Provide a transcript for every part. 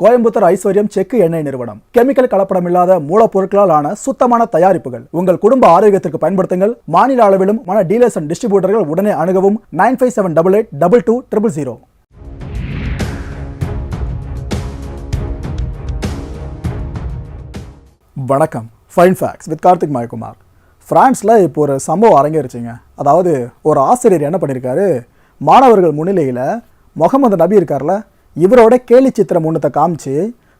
கோயம்புத்தூர் ஐஸ்வர்யம் செக்கு எண்ணெய் நிறுவனம். கெமிக்கல் கலப்படம் இல்லாத மூலப்பொருட்களால் ஆன சுத்தமான தயாரிப்புகள். உங்கள் குடும்ப ஆரோக்கியத்திற்கு பயன்படுத்துங்கள். மாநில அளவிலும் மன டீலர்ஸ் அண்ட் டிஸ்ட்ரிபியூட்டர்கள் உடனே அணுகவும். Nine five seven double eight double two triple zero. வணக்கம். Fine facts with Karthik Mayakumar ஃப்ரான்ஸில் இப்போ ஒரு சம்பவம் அரங்கேறிச்சிங்க. அதாவது ஒரு ஆசிரியர் என்ன பண்ணியிருக்காரு மாணவர்கள் முன்னிலையில் முகமது நபி இருக்கார்ல இவரோட கேலி சித்திரம் ஒன்றத்தை காமிச்சு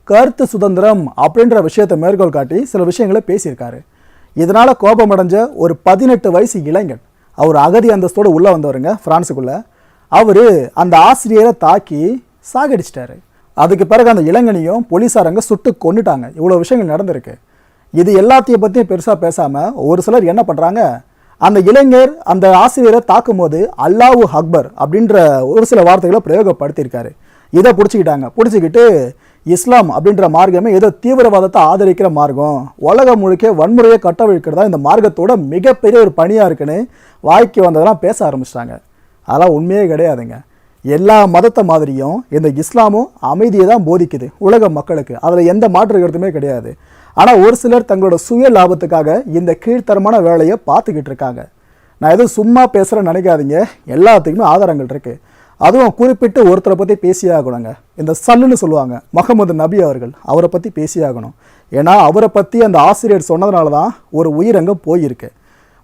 கருத்து சுதந்திரம் அப்படின்ற விஷயத்தை மேற்கோள் காட்டி சில விஷயங்களை பேசியிருக்காரு. இதனால் கோபமடைஞ்ச ஒரு பதினெட்டு வயசு இளைஞன் அவர் அகதி அந்தஸ்தோடு உள்ளே வந்தவருங்க ஃப்ரான்ஸுக்குள்ளே அவர் அந்த ஆசிரியரை தாக்கி சாகடிச்சிட்டாரு. அதுக்கு பிறகு அந்த இளைஞனையும் போலீஸாரங்க சுட்டு கொண்டுட்டாங்க இவ்வளோ விஷயங்கள் நடந்திருக்கு. இது எல்லாத்தையும் பற்றியும் பெருசாக பேசாமல் ஒரு சிலர் என்ன பண்ணுறாங்க அந்த இளைஞர் அந்த ஆசிரியரை தாக்கும்போது அல்லாஹு அக்பர் அப்படின்ற ஒரு சில வார்த்தைகளை பிரயோகப்படுத்தியிருக்காரு. இதை பிடிச்சிக்கிட்டாங்க? பிடிச்சிக்கிட்டு இஸ்லாம் அப்படின்ற மார்க்கமே ஏதோ தீவிரவாதத்தை ஆதரிக்கிற மார்க்கம். உலகம் முழுக்க வன்முறையை கட்டவிழ்க்கிறதா இந்த மார்க்கத்தோட மிகப்பெரிய ஒரு பணியாக இருக்குன்னு வாய்க்கு வந்ததெல்லாம் பேச ஆரம்பிச்சிட்டாங்க. அதெல்லாம் உண்மையே கிடையாதுங்க. எல்லா மதத்தை மாதிரியும் இந்த இஸ்லாமும் அமைதியை தான் போதிக்குது உலக மக்களுக்கு. அதில் எந்த மாற்று கருத்துமே கிடையாது. ஆனால் ஒரு சிலர் தங்களோட சுய லாபத்துக்காக இந்த கீழ்த்தரமான வேலையை பார்த்துக்கிட்டு இருக்காங்க. நான் எதுவும் சும்மா பேசுகிறேன்னு நினைக்காதீங்க. எல்லாத்துக்குமே ஆதாரங்கள் இருக்குது அதுவும் குறிப்பிட்டு ஒருத்தரை பற்றி பேசியே ஆகணுங்க. இந்த சல்லுன்னு சொல்லுவாங்க. முகமது நபி அவர்கள் அவரை பற்றி பேசியே ஆகணும். ஏன்னா அவரை பற்றி அந்த ஆசிரியர் சொன்னதுனால தான் ஒரு உயிரங்கம் போயிருக்கு.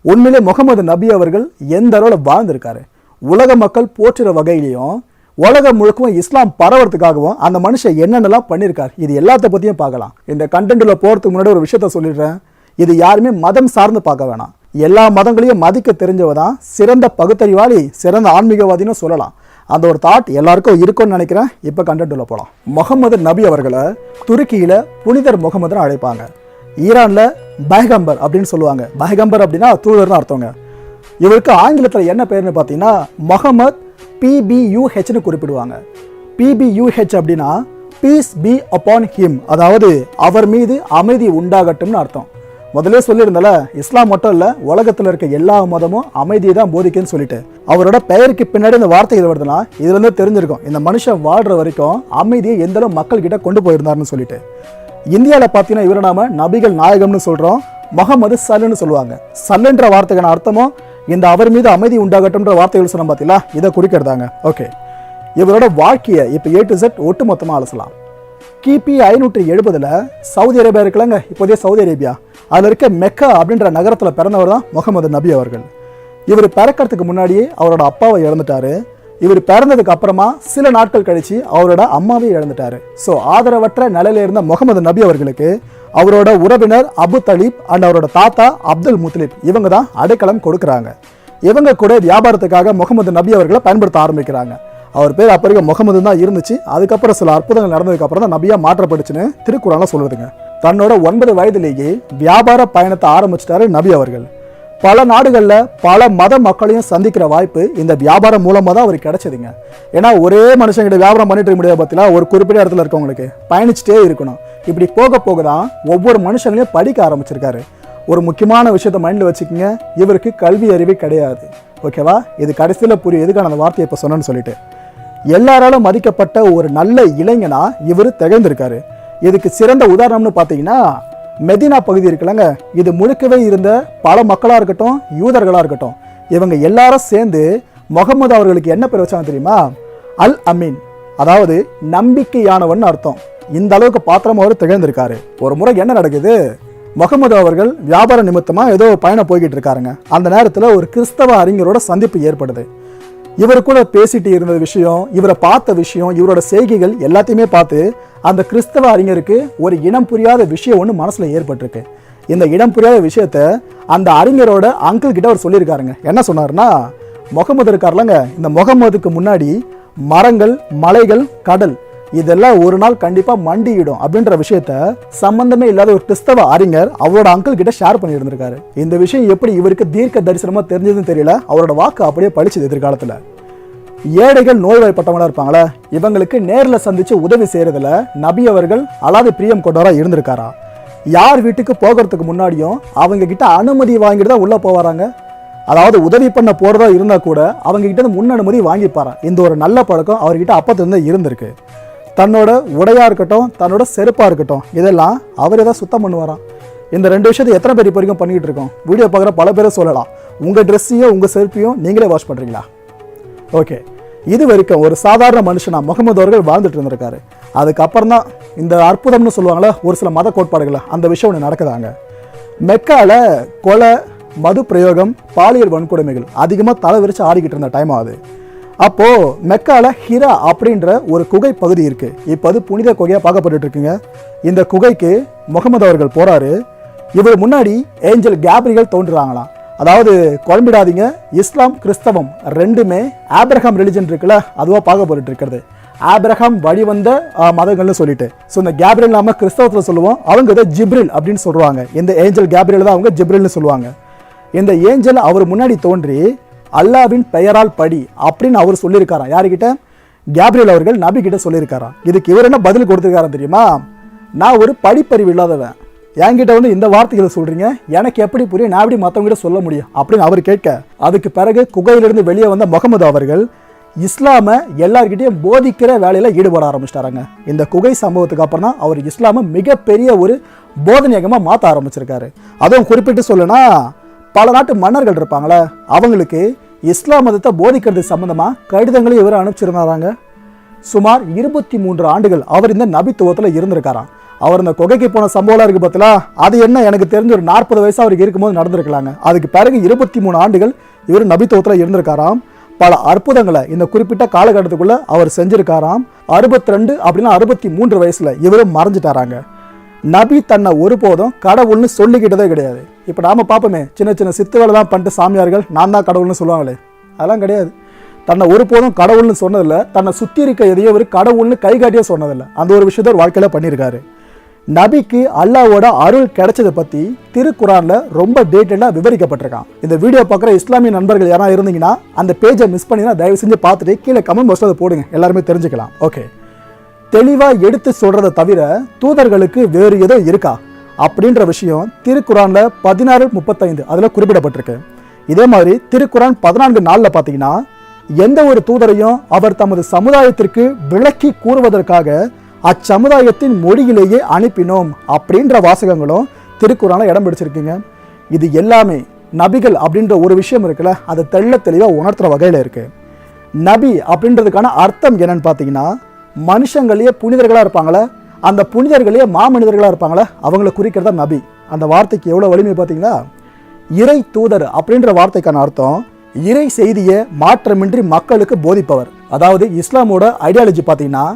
உண்மையிலே முகமது நபி அவர்கள் எந்த அளவில் வாழ்ந்திருக்காரு? உலக மக்கள் போற்றுற வகையிலையும் உலகம் முழுக்கவும் இஸ்லாம் பரவறதுக்காகவும் அந்த மனுஷன் என்னென்னலாம் பண்ணியிருக்கார் இது எல்லாத்த பற்றியும் பார்க்கலாம். இந்த கண்டென்ட்டில் போகிறதுக்கு முன்னாடி ஒரு விஷயத்த சொல்லிடுறேன். இது யாருமே மதம் சார்ந்து பார்க்க வேணாம். எல்லா மதங்களையும் மதிக்க தெரிஞ்சவ தான் சிறந்த பகுத்தறிவாளி சிறந்த ஆன்மீகவாதின்னு சொல்லலாம். அந்த ஒரு தாட் எல்லாருக்கும் இருக்கும்னு நினைக்கிறேன். இப்போ கண்டென்ட்டில் போகலாம் முகமது நபி அவர்களை துருக்கியில் புனிதர் முகமதுன்னு அழைப்பாங்க. ஈரானில் பைகம்பர் அப்படின்னு சொல்லுவாங்க. பைகம்பர் அப்படின்னா தூதர்னு அர்த்தவங்க இவருக்கு ஆங்கிலத்தில் என்ன பேர்னு பார்த்தீங்கன்னா முகமத் பிபியூஹெச்னு குறிப்பிடுவாங்க. பிபியூஹெச் அப்படின்னா பீஸ் பி அப்பான் ஹிம் அதாவது அவர் மீது அமைதி உண்டாகட்டும்னு அர்த்தம். முதல்ல சொல்லியிருந்தல இஸ்லாம் மட்டும் இல்லை உலகத்தில் இருக்க எல்லா மதமும் அமைதியை தான் போதிக்குன்னு சொல்லிட்டு. அவரோட பெயருக்கு பின்னாடி இந்த வார்த்தை இது வருதுன்னா இதுல இருந்து தெரிஞ்சிருக்கும் இந்த மனுஷன் வாழ்ற வரைக்கும் அமைதியை எந்த அளவு மக்கள் கிட்ட கொண்டு போயிருந்தாருன்னு சொல்லிட்டு. இந்தியாவில் பார்த்தீங்கன்னா இவரை நாம நபிகள் நாயகம்னு சொல்றோம் முகமது சல்லுன்னு சொல்லுவாங்க. சல்லுன்ற வார்த்தைக்கான அர்த்தமும் இந்த அவர் மீது அமைதி உண்டாகட்டும்ன்ற வார்த்தைகள் சொன்ன பார்த்தீங்களா இதை குறிக்கிறதாங்க. ஓகே. இவரோட வாழ்க்கையை இப்போ ஏ டு செட் ஒட்டு மொத்தமாக அலசலாம். கிபி ஐநூற்றி எழுபதில் சவுதி அரேபியா இருக்குல்லங்க இப்போதே சவுதி அரேபியா. அதில் இருக்க மெக்கா அப்படின்ற நகரத்தில் பிறந்தவர் தான் முகமது நபி அவர்கள். இவர் பிறக்கிறதுக்கு முன்னாடியே அவரோட அப்பாவை இழந்துட்டாரு. இவர் பிறந்ததுக்கு அப்புறமா சில நாட்கள் கழிச்சு அவரோட அம்மாவை இழந்துட்டாரு. ஸோ ஆதரவற்ற நிலையில இருந்த முகமது நபி அவர்களுக்கு அவரோட உறவினர் அபு தலீப் அண்ட் அவரோட தாத்தா அப்துல் முத்லீப் இவங்க தான் அடைக்கலம் கொடுக்குறாங்க. இவங்க கூட வியாபாரத்துக்காக முகமது நபி அவர்களை பயன்படுத்த ஆரம்பிக்கிறாங்க. அவர் பேர் அப்போ இருக்க முகமது தான் இருந்துச்சு. அதுக்கப்புறம் சில அற்புதங்கள் நடந்ததுக்கப்புறம் தான் நபியாக மாற்றப்பட்டுச்சுன்னு திருக்குறளாக சொல்லுதுங்க. தன்னோட ஒன்பது வயதிலேயே வியாபார பயணத்தை ஆரம்பிச்சிட்டாரு நபி அவர்கள். பல நாடுகளில் பல மத மக்களையும் சந்திக்கிற வாய்ப்பு இந்த வியாபாரம் மூலமாக தான் அவருக்கு கிடைச்சதுங்க. ஏன்னா ஒரே மனுஷங்கிட்ட வியாபாரம் பண்ணிட்டு இருக்க முடியாது பார்த்தீங்களா ஒரு குறிப்பிட்ட இடத்துல இருக்கவங்களுக்கு பயணிச்சுட்டே இருக்கணும். இப்படி போக போக தான் ஒவ்வொரு மனுஷங்களையும் படிக்க ஆரம்பிச்சிருக்காரு. ஒரு முக்கியமான விஷயத்தை மைண்டில் வச்சுக்கோங்க. இவருக்கு கல்வி அறிவே கிடையாது. ஓகேவா? இது கடைசியில் புரியும். எதுக்கான அந்த வார்த்தையை இப்போ சொன்னேன்னு சொல்லிட்டு. எல்லாராலும் மதிக்கப்பட்ட ஒரு நல்ல இளைஞனா இவர் திகழ்ந்திருக்காரு. இதுக்கு சிறந்த உதாரணம்னு பார்த்தீங்கன்னா மெதினா பகுதி இருக்குல்லங்க. இது முழுக்கவே இருந்த பல மக்களாக இருக்கட்டும் யூதர்களாக இருக்கட்டும். இவங்க எல்லாரும் சேர்ந்து முகமது அவர்களுக்கு என்ன பேர் வச்சாங்க தெரியுமா? அல் அமீன். அதாவது நம்பிக்கையானவன் அர்த்தம். இந்த அளவுக்கு பாத்திரமா அவர் திகழ்ந்திருக்காரு. ஒரு முறை என்ன நடக்குது? முகமது அவர்கள் வியாபார நிமித்தமாக ஏதோ பயணம் போய்கிட்டு இருக்காருங்க. அந்த நேரத்தில் ஒரு கிறிஸ்தவ அறிஞரோட சந்திப்பு ஏற்படுது. இவர் கூட பேசிட்டு இருந்த விஷயம் இவரை பார்த்த விஷயம் இவரோட செய்கைகள் எல்லாத்தையுமே பார்த்து அந்த கிறிஸ்தவ அறிஞருக்கு ஒரு இனம் புரியாத விஷயம் ஒன்று மனசில் ஏற்பட்டிருக்கு. இந்த இடம் புரியாத விஷயத்த அந்த அறிஞரோட அங்கிள் கிட்ட அவர் சொல்லியிருக்காருங்க. என்ன சொன்னாருன்னா முகமது இருக்கார்லங்க இந்த முகமதுக்கு முன்னாடி மரங்கள் மலைகள் கடல் இதெல்லாம் ஒரு நாள் கண்டிப்பாக மண்டியிடும் அப்படின்ற விஷயத்த சம்பந்தமே இல்லாத ஒரு கிறிஸ்தவ அறிஞர் அவரோட அங்கிள் கிட்ட ஷேர் பண்ணியிருந்திருக்காரு. இந்த விஷயம் எப்படி இவருக்கு தீர்க்க தரிசனமாக தெரிஞ்சதுன்னு தெரியல அவரோட வாக்கு அப்படியே படிச்சது எதிர்காலத்தில். ஏழைகள் நோய்வாய்ப்பட்டவங்களா இருப்பாங்களே? இவங்களுக்கு நேரில் சந்திச்சு உதவி செய்யறதுல நபி அவர்கள் அலாதி பிரியம் கொண்டவரா இருந்திருக்காரா? யார் வீட்டுக்கு போகிறதுக்கு முன்னாடியும் அவங்க கிட்ட அனுமதி வாங்கிட்டு தான் உள்ள போவாராங்க? அதாவது உதவி பண்ண போறதா இருந்தா கூட அவங்க கிட்ட முன் அனுமதி வாங்கிப்பாராம் இந்த ஒரு நல்ல பழக்கம் அவர்கிட்ட அப்பத்திலிருந்து இருந்திருக்கு. தன்னோட உடையா இருக்கட்டும் தன்னோட செருப்பா இருக்கட்டும் இதெல்லாம் அவரே தான் சுத்தம் பண்ணுவாராம் இந்த ரெண்டு விஷயத்தை எத்தனை பேர் இப்போ வரைக்கும் பண்ணிக்கிட்டு இருக்கோம்? வீடியோ பார்க்குற பல பேரை சொல்லலாம். உங்கள் ட்ரெஸ்ஸையும் உங்கள் செருப்பையும் நீங்களே வாஷ் பண்ணுறீங்களா ஓகே இது வரைக்கும் ஒரு சாதாரண மனுஷனா முகமது அவர்கள் வாழ்ந்துட்டு இருந்திருக்காரு. அதுக்கப்புறம் தான் இந்த அற்புதம்னு சொல்லுவாங்களே ஒரு சில மத கோட்பாடுகளை அந்த விஷயம் ஒன்று நடக்குதாங்க. மெக்கால கொலை மது பிரயோகம் பாலியல் வன்கொடுமைகள் அதிகமாக தலை விரிச்சு ஆடிக்கிட்டு இருந்த டைம் ஆகுது அப்போது மெக்கால ஹிரா அப்படின்ற ஒரு குகை பகுதி இருக்குது இப்போ அது புனித குகையாக பார்க்கப்பட்டு இருக்குங்க. இந்த குகைக்கு முகமது அவர்கள் போகிறாரு இவர் முன்னாடி ஏஞ்சல் கேப்ரியல் தோன்றுறாங்களாம். அதாவது குழம்பிடாதீங்க. இஸ்லாம் கிறிஸ்தவம் ரெண்டுமே ஆப்ரஹாம் ரிலிஜன் இருக்குல்ல அதுவாக பார்க்கப்பட்டு இருக்கிறது ஆப்ரஹாம் வழிவந்த மதங்கள்னு சொல்லிட்டு. ஸோ இந்த கேப்ரியல் நாம கிறிஸ்தவத்தில் சொல்லுவோம். அவங்க இதை ஜிப்ரில் அப்படின்னு சொல்லுவாங்க இந்த ஏஞ்சல் கேப்ரியல் தான் அவங்க ஜிப்ரில்னு சொல்லுவாங்க. இந்த ஏஞ்சல் அவர் முன்னாடி தோன்றி அல்லாவின் பெயரால் படி அப்படின்னு அவர் சொல்லியிருக்காராம். யாருக்கிட்ட? கேப்ரியல் அவர்கள் நபி கிட்ட சொல்லியிருக்காராம். இதுக்கு இவர் என்ன பதில் கொடுத்துருக்காராம் தெரியுமா? நான் ஒரு படிப்பறிவு இல்லாதவன். என்கிட்ட வந்து இந்த வார்த்தைகளை சொல்றீங்க? எனக்கு எப்படி புரியும்? நான் எப்படி மற்றவங்கிட்ட சொல்ல முடியும்? அப்படின்னு அவர் கேட்க அதுக்கு பிறகு குகையிலிருந்து வெளியே வந்த முகமது அவர்கள் இஸ்லாமை எல்லார்கிட்டையும் போதிக்கிற வேலையில் ஈடுபட ஆரம்பிச்சிட்டாராங்க. இந்த குகை சம்பவத்துக்கு அப்புறம் தான் அவர் இஸ்லாமை மிகப்பெரிய ஒரு போதனையகமாக மாற்ற ஆரம்பிச்சிருக்காரு. அதுவும் குறிப்பிட்டு சொல்லுனா பல நாட்டு மன்னர்கள் இருப்பாங்களே அவங்களுக்கு இஸ்லாம் மதத்தை போதிக்கிறது சம்மந்தமாக கடிதங்களையும் இவர் அனுப்பிச்சிருந்தாராங்க. சுமார் இருபத்தி மூன்று ஆண்டுகள் அவர் இந்த நபித்துவத்தில் இருந்திருக்காராம். அவர் இந்த குகைக்கு போன சம்பவம்லாம் இருக்கு பார்த்தீங்களா? அது என்ன? எனக்கு தெரிஞ்ச ஒரு நாற்பது வயசு அவருக்கு இருக்கும்போது நடந்திருக்கலாங்க. அதுக்கு பிறகு இருபத்தி மூணு ஆண்டுகள் இவர் நபித்துவத்தில் இருந்திருக்காராம். பல அற்புதங்களை இந்த குறிப்பிட்ட காலகட்டத்துக்குள்ள அவர் செஞ்சிருக்காராம். அறுபத்தி ரெண்டு அப்படின்னா அறுபத்தி மூன்று வயசுல இவரும் மறைஞ்சிட்டாராங்க. நபி தன்னை ஒருபோதும் கடவுள்னு சொல்லிக்கிட்டதே கிடையாது. இப்போ நாம பார்ப்போமே சின்ன சின்ன சித்து தான் பண்ணிட்டு சாமியார்கள் நான் தான் கடவுள்னு சொல்லுவாங்களே. அதெல்லாம் கிடையாது. தன்னை ஒருபோதும் கடவுள்னு சொன்னதில்லை தன்னை சுற்றி இருக்க எதையோ ஒரு கடவுள்னு கைகாட்டியே சொன்னதில்லை. அந்த ஒரு விஷயத்த ஒரு வாழ்க்கையில் பண்ணியிருக்காரு. நபிக்கு அல்லாவோட அருள் கிடைச்சதை பத்தி திருக்குறான்ல ரொம்ப டீட்டெயிலாக விவரிக்கப்பட்டிருக்கான். இந்த வீடியோ பார்க்குற இஸ்லாமிய நண்பர்கள் யாரா இருந்தீங்கன்னா அந்த பேஜை மிஸ் பண்ணினா தயவு செஞ்சு பார்த்துட்டு கீழே கமெண்ட் பாக்ஸ்ல அதை போடுங்க. எல்லாருமே தெரிஞ்சுக்கலாம். ஓகே தெளிவா எடுத்து சொல்றதை தவிர தூதர்களுக்கு வேறு ஏதோ இருக்கா? அப்படின்ற விஷயம் திருக்குறான்ல பதினாறு முப்பத்தைந்து அதுல குறிப்பிடப்பட்டிருக்கு. இதே மாதிரி திருக்குறான் பதினான்கு நாள்ல பாத்தீங்கன்னா எந்த ஒரு தூதரையும் அவர் தமது சமுதாயத்திற்கு விளக்கி கூறுவதற்காக அச்சமுதாயத்தின் மொழியிலேயே அனுப்பினோம் அப்படின்ற வாசகங்களும் திருக்குறான்ல இடம் பிடிச்சிருக்கீங்க. இது எல்லாமே நபிகள் அப்படின்ற ஒரு விஷயம் இருக்குல்ல அதை தெள்ள தெளிவாக உணர்த்துற வகையில் இருக்கு. நபி அப்படின்றதுக்கான அர்த்தம் என்னன்னு பார்த்தீங்கன்னா மனுஷங்களையே புனிதர்களாக இருப்பாங்களே அந்த புனிதர்களையே மாமனிதர்களாக இருப்பாங்களே அவங்கள குறிக்கிறதா நபி. அந்த வார்த்தைக்கு எவ்வளோ வலிமை பார்த்தீங்களா இறை தூதர் அப்படின்ற வார்த்தைக்கான அர்த்தம் இறை செய்தியை மாற்றமின்றி மக்களுக்கு போதிப்பவர். அதாவது இஸ்லாமோட ஐடியாலஜி பார்த்தீங்கன்னா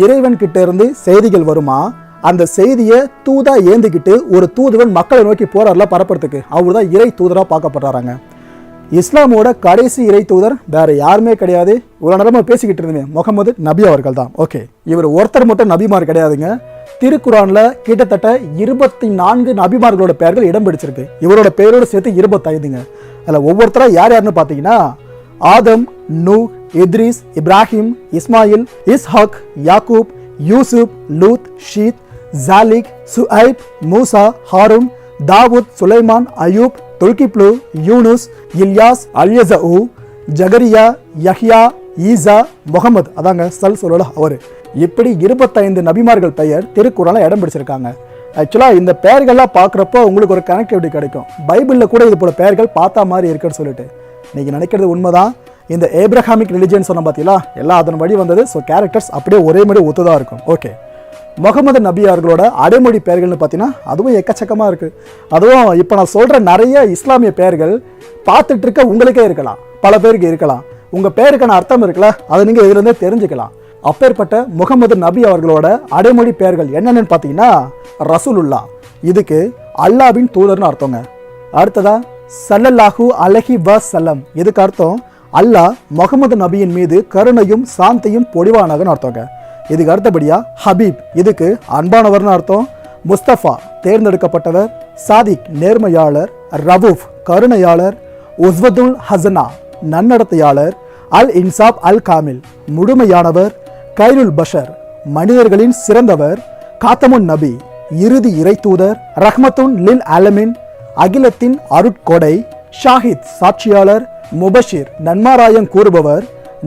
இறைவன் கிட்ட இருந்து செய்திகள் வருமா? அந்த செய்தியை தூதா ஏந்திக்கிட்டு ஒரு தூதுவன் மக்களை நோக்கி போறாருல பரப்புறதுக்கு. அவர் தான் இறை தூதராக பார்க்கப்படுறாங்க இஸ்லாமோட கடைசி இறை தூதர் வேற யாருமே கிடையாது. இவ்வளோ நேரமா பேசிக்கிட்டு இருந்தேன். முகமது நபி அவர்கள் தான் ஓகே. இவர் ஒருத்தர் மட்டும் நபிமார் கிடையாதுங்க. திருக்குறானில் கிட்டத்தட்ட இருபத்தி நான்கு நபிமார்களோட பெயர்கள் இடம் பிடிச்சிருக்கு. இவரோட பெயரோடு சேர்த்து இருபத்தைந்துங்க. அதில் ஒவ்வொருத்தராக யார் யாருன்னு பார்த்தீங்கன்னா Adam Nuh Idris Ibrahim Ismail Ishaq Yaqub Yusuf Lut Shith ஜாலிக் Shuaib Musa Harun Dawud Sulaiman Ayub Dhulkifl Yunus Ilyas Alyasa Zakariya Yahya Isa Muhammad. அதாங்க சல் சொல்லல அவர். இப்படி இருபத்தைந்து நபிமார்கள் பெயர் திருக்குறளில் இடம் பிடிச்சிருக்காங்க ஆக்சுவலாக இந்த பெயர்கள்லாம் பார்க்குறப்போ உங்களுக்கு ஒரு கனெக்டிவிட்டி கிடைக்கும். பைபிளில் கூட இது போல பெயர்கள் பார்த்தா மாதிரி இருக்குன்னு சொல்லிட்டு. நீங்கள் நினைக்கிறது உண்மைதான். இந்த ஏப்ரஹாமிக் ரிலிஜியன் சொன்ன பார்த்தீங்களா எல்லாம் அதன் வழி வந்தது. ஸோ கேரக்டர்ஸ் அப்படியே ஒரே மாதிரி ஒத்துதான் இருக்கும். ஓகே முகமது நபி அவர்களோட அடைமொழி பெயர்கள்னு பார்த்தீங்கன்னா அதுவும் எக்கச்சக்கமாக இருக்குது அதுவும் இப்போ நான் சொல்கிற நிறைய இஸ்லாமிய பெயர்கள் பார்த்துட்டு இருக்க உங்களுக்கே இருக்கலாம். பல பேருக்கு இருக்கலாம். உங்கள் பெயருக்கான அர்த்தம் இருக்குல்ல அதை நீங்கள் இதுலேருந்தே தெரிஞ்சுக்கலாம். அப்பேற்பட்ட முகமது நபி அவர்களோட அடைமொழி பெயர்கள் என்னென்னு பார்த்தீங்கன்னா ரசூலுல்லா இதுக்கு அல்லாவின் தூதர்னு அர்த்தங்க. அடுத்ததா சல்லல்லாஹூ அலஹி வ சல்லம் இதுக்கு அர்த்தம் அல்லாஹ் முகமது நபியின் மீது கருணையும் சாந்தையும் பொடிவானகன்னு அர்த்தங்க இதுக்கு அடுத்தபடியா ஹபீப் இதுக்கு அன்பானவர்னு அர்த்தம். முஸ்தஃபா தேர்ந்தெடுக்கப்பட்டவர். சாதிக் நேர்மையாளர். ரவூஃப் கருணையாளர். உஸ்வதுல் ஹசனா நன்னடத்தையாளர். அல் இன்சாப் அல் காமில் முழுமையானவர். கைருல் பஷர் மனிதர்களின் சிறந்தவர். காத்தமுன் நபி இறுதி இறைத்தூதர். ரஹ்மத்துன் லில் அலமின் அகிலத்தின் அருட்கொடை. ஷாஹித் சாட்சியாளர் முபஷிர் நன்மாராயம் கூறுபவர்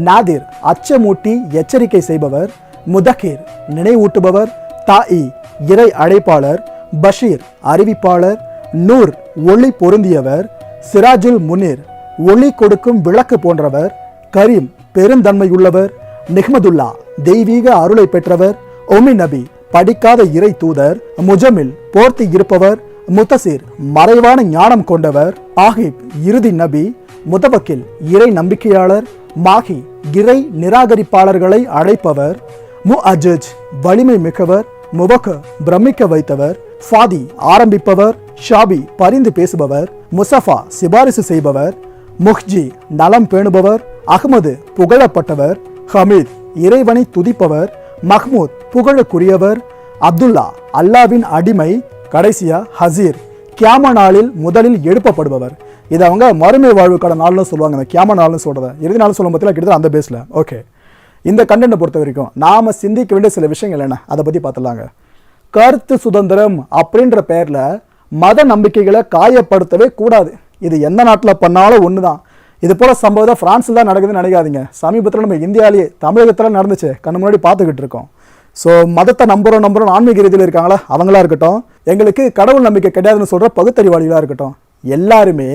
நாதிர் அச்சமூட்டி எச்சரிக்கை செய்பவர் முதகீர் நினைவூட்டுபவர் தாயி இறை அழைப்பாளர் பஷீர் அறிவிப்பாளர் நூர் ஒளி பொருந்தியவர் சிராஜுல் முனிர் ஒளி கொடுக்கும் விளக்கு போன்றவர் கரீம் பெருந்தன்மையுள்ளவர் நிஹ்மதுல்லா தெய்வீக அருளை பெற்றவர் ஒமி நபி படிக்காத இறை தூதர் முஜமில் போர்த்தி இருப்பவர் முத்தசீர் மறைவான ஞானம் கொண்டவர் ஆஹிப் இறுதி நபி முதவக்கில் இறை நம்பிக்கையாளர் மாஹி இறை நிராகரிப்பாளர்களை அழைப்பவர் மு அஜஜ் வலிமை மிக்கவர் முபக்க பிரமிக்க வைத்தவர் ஃபாதி ஆரம்பிப்பவர் ஷாபி பரிந்து பேசுபவர் முசஃபா சிபாரிசு செய்பவர் முஹ்ஜி நலம் பேணுபவர் அகமது புகழப்பட்டவர் ஹமீத் இறைவனை துதிப்பவர் மஹ்மூத் புகழுக்குரியவர் அப்துல்லா அல்லாவின் அடிமை கடைசியா ஹசீர் கியாம நாளில் முதலில் எழுப்பப்படுபவர். இது அவங்க மறுமை வாழ்வுக்கான நாள்னு சொல்லுவாங்க இந்த கியாம நாள்னு சொல்கிறத இறுதி நாள் சொல்லும் பத்தில கிட்டத்தட்ட அந்த பேஸில் ஓகே இந்த கண்டென்ட்டை பொறுத்த வரைக்கும் நாம் சிந்திக்க வேண்டிய சில விஷயங்கள் என்ன? அதை பற்றி பார்த்துலாங்க கருத்து சுதந்திரம் அப்படின்ற பேரில் மத நம்பிக்கைகளை காயப்படுத்தவே கூடாது. இது எந்த நாட்டில் பண்ணாலும் ஒன்று தான் இது போல் சம்பவம் ஃப்ரான்ஸில் தான் நடக்குதுன்னு நினைக்காதீங்க. சமீபத்தில் நம்ம இந்தியாவிலேயே தமிழகத்தில் நடந்துச்சு. கண்ணு முன்னாடி பார்த்துக்கிட்டு இருக்கோம். ஸோ மதத்தை நம்புகிறோம் நம்புகிறோம் ஆன்மீக ரீதியில் இருக்காங்களா? அவங்களா இருக்கட்டும். எங்களுக்கு கடவுள் நம்பிக்கை கிடையாதுன்னு சொல்கிற பகுத்தறிவாளிகளாக இருக்கட்டும் எல்லாருமே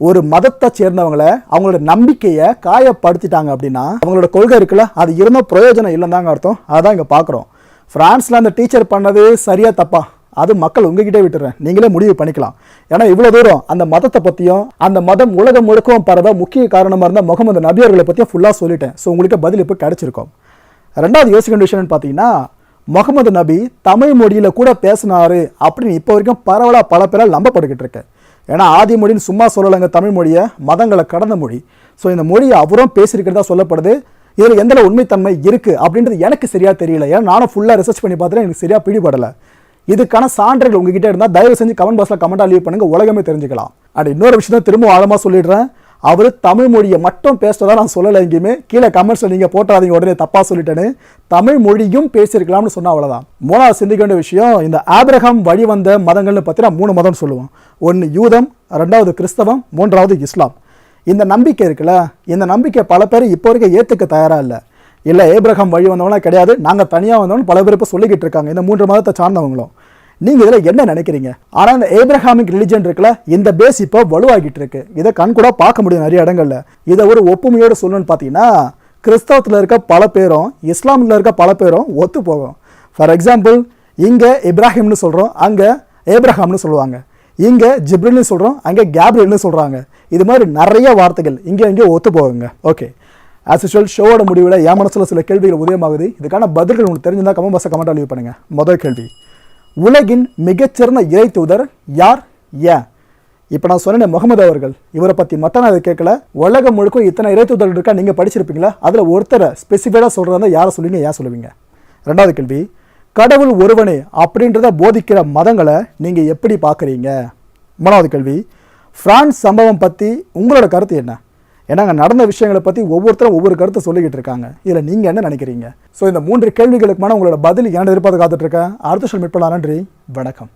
ஒரு மதத்தை சேர்ந்தவங்களை அவங்களோட நம்பிக்கையை காயப்படுத்திட்டாங்க அப்படின்னா அவங்களோட கொள்கை இருக்குல்ல அது இருந்த பிரயோஜனம் இல்லைன்னு அர்த்தம். அதான் இங்கே பார்க்குறோம் ஃப்ரான்ஸில் அந்த டீச்சர் பண்ணது சரியா தப்பா? அது மக்கள் உங்ககிட்டே விட்டுறேன். நீங்களே முடிவு பண்ணிக்கலாம். ஏன்னா இவ்வளோ தூரம் அந்த மதத்தை பற்றியும் அந்த மதம் உலகம் முழுக்கவும் பரவ முக்கிய காரணமாக இருந்த முகமது நபியர்களை பற்றியும் ஃபுல்லாக சொல்லிட்டேன். ஸோ உங்களுக்கு பதில் இப்போ கிடச்சிருக்கோம். ரெண்டாவது யோசிக்க வேண்டிய விஷயம்னு பார்த்தீங்கன்னா முகமது நபி தமிழ் மொழியில் கூட பேசினாரு அப்படின்னு இப்போ வரைக்கும் பரவலாக பல பேரால் நம்பப்பட்டுக்கிட்டு இருக்கு. ஏன்னா ஆதி மொழின்னு சும்மா சொல்லலைங்க தமிழ் மொழியை மதங்களை கடந்த மொழி. ஸோ இந்த மொழியை அவரும் பேசியிருக்கிறதா சொல்லப்படுது. இதில் எந்தளவு உண்மைத்தன்மை இருக்குது அப்படின்றது எனக்கு சரியாக தெரியல. ஏன்னா நானும் ஃபுல்லாக ரிசர்ச் பண்ணி பார்த்துட்டு எனக்கு சரியாக பிடிபடலை. இதுக்கான சான்றுகள் உங்ககிட்ட இருந்தால் தயவு செஞ்சு கமெண்ட் பாக்ஸில் கமெண்டாக லீவ் பண்ணுங்கள் உலகமே தெரிஞ்சுக்கலாம். அண்ட் இன்னொரு விஷயம் திரும்ப ஆழமாக சொல்லிடுறேன். அவர் தமிழ் மொழியை மட்டும் பேசுறதா நான் சொல்லலை எங்கேயுமே. கீழே கமெண்ட்ஸில் நீங்கள் போட்டாதீங்க உடனே தப்பாக சொல்லிட்டேன்னு. தமிழ் மொழியும் பேசியிருக்கலாம்னு சொன்னால் அவ்வளோதான் மூணாவது சிந்திக்க வேண்டிய விஷயம் இந்த ஆபிரகாம் வழி வந்த மதங்கள்னு பார்த்தீங்கன்னா மூணு மதம் சொல்லுவோம். ஒன்று யூதம் ரெண்டாவது கிறிஸ்தவம் மூன்றாவது இஸ்லாம். இந்த நம்பிக்கை இருக்குல்ல? இந்த நம்பிக்கை பல பேர் இப்போ வரைக்கும் ஏற்றுக்க தயாராக இல்லை. இல்லை ஏப்ரஹாம் வழி வந்தவங்களாம் கிடையாது. நாங்கள் தனியாக வந்தவங்க பல பேர் இப்போ சொல்லிக்கிட்டு இருக்காங்க. இந்த மூன்று மதத்தை சார்ந்தவங்களும். நீங்கள் இதில் என்ன நினைக்கிறீங்க? ஆனால் இந்த ஏப்ரஹாமிக் ரிலிஜன் இருக்குல்ல இந்த பேஸ் இப்போ வலுவாகிட்டு இருக்கு. இதை கண் கூட பார்க்க முடியும் நிறைய இடங்கள்ல. இதை ஒரு ஒப்புமையோடு சொல்லணும்னு பார்த்தீங்கன்னா கிறிஸ்தவத்தில் இருக்க பல பேரும் இஸ்லாமில் இருக்க பல பேரும் ஒத்து போகும். ஃபார் எக்ஸாம்பிள் இங்கே இப்ராஹிம்னு சொல்கிறோம் அங்கே ஏப்ரஹாம்னு சொல்லுவாங்க. இங்கே ஜிப்ரில்னு சொல்கிறோம் அங்கே கேப்ரியல்னு சொல்கிறாங்க இது மாதிரி நிறைய வார்த்தைகள் இங்கே இங்கே ஒத்து போகுங்க. ஓகே ஆஸ் யூஷுவல் ஷோவோட முடிவில் என் மனசில் சில கேள்விகள் உதயமாகுது. இதுக்கான பதில்கள் உங்களுக்கு தெரிஞ்சிருந்தால் கமெண்ட் பாக்ஸை கமெண்ட் லீவ் பண்ணுங்கள் முதல் கேள்வி. உலகின் மிகச்சிறந்த இறை தூதர் யார்? ஏன்? இப்போ நான் சொன்னேன் முகமது அவர்கள். இவரை பற்றி மட்டும் நான் அதை கேட்கல. உலகம் முழுக்க இத்தனை இறை தூதர்கள் இருக்கா? நீங்கள் படிச்சிருப்பீங்களா? அதில் ஒருத்தரை ஸ்பெசிஃபைடாக சொல்கிறதா யாரை சொல்லுவீங்க ஏன் சொல்லுவீங்க? ரெண்டாவது கேள்வி கடவுள் ஒருவனே அப்படின்றத போதிக்கிற மதங்களை நீங்கள் எப்படி பார்க்குறீங்க? மூணாவது கேள்வி ஃப்ரான்ஸ் சம்பவம் பற்றி உங்களோட கருத்து என்ன? ஏன்னா அங்கே நடந்த விஷயங்களை பற்றி ஒவ்வொருத்தரும் ஒவ்வொரு கருத்தை சொல்லிக்கிட்டு இருக்காங்க. இதில் நீங்கள் என்ன நினைக்கிறீங்க? ஸோ இந்த மூன்று கேள்விகளுக்குமான உங்களோட பதில் ஏன் எதிர்பார்த்து காத்துட்ருக்கேன் அடுத்த சொல் மீட் பண்ணலாம். நன்றி. வணக்கம்.